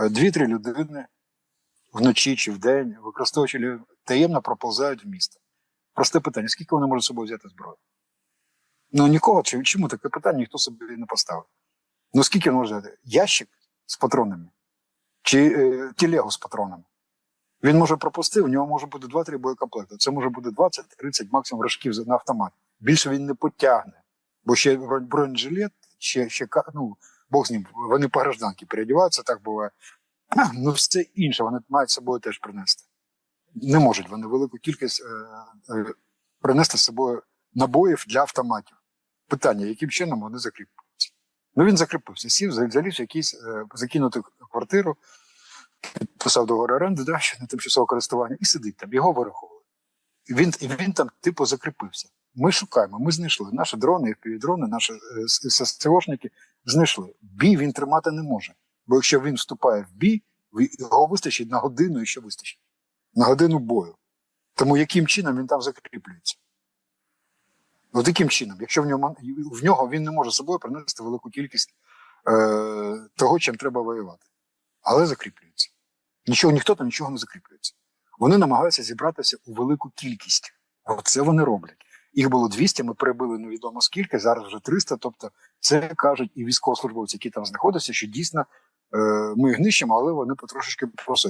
е, дві-три людини вночі чи вдень, використовуючи таємно проповзають в місто. Просте питання: скільки вони можуть з собою взяти зброю? Ну нікого. Чому таке питання ніхто собі не поставив? Ну скільки може взяти? Ящик з патронами чи е, телегу з патронами? Він може пропустив, у нього може бути 2-3 боєкомплекти. Це може бути 20-30 максимум рожків на автомат. Більше він не потягне. Бо ще бронежилет, ще, ще ну, Бог з ним, вони по гражданки переодіваються, так буває. Ну, все інше вони мають з собою теж принести. Не можуть вони велику кількість е, е, принести з собою набоїв для автоматів. Питання, яким чином вони закріплюються. Ну він закріпився, сів, заліз в якийсь е, закинуту квартиру, підписав договор оренди, да, на тимчасове користування, і сидить там, його вираховували. І він, він там, типу, закріпився. Ми шукаємо, ми знайшли. Наші дрони, дрони, наші е, ССОшники знайшли. Бій він тримати не може. Бо якщо він вступає в бій, його вистачить на годину і ще вистачить. На годину бою. Тому яким чином він там закріплюється? От яким чином, якщо в нього, в нього він не може з собою принести велику кількість е, того, чим треба воювати. Але закріплюється. Нічого, ніхто там нічого не закріплюється. Вони намагаються зібратися у велику кількість. Оце вони роблять. Їх було 200, ми перебили невідомо скільки, зараз вже 300. Тобто, це кажуть і військовослужбовці, які там знаходяться, що дійсно е, ми їх нищимо, але вони потрошечки просять.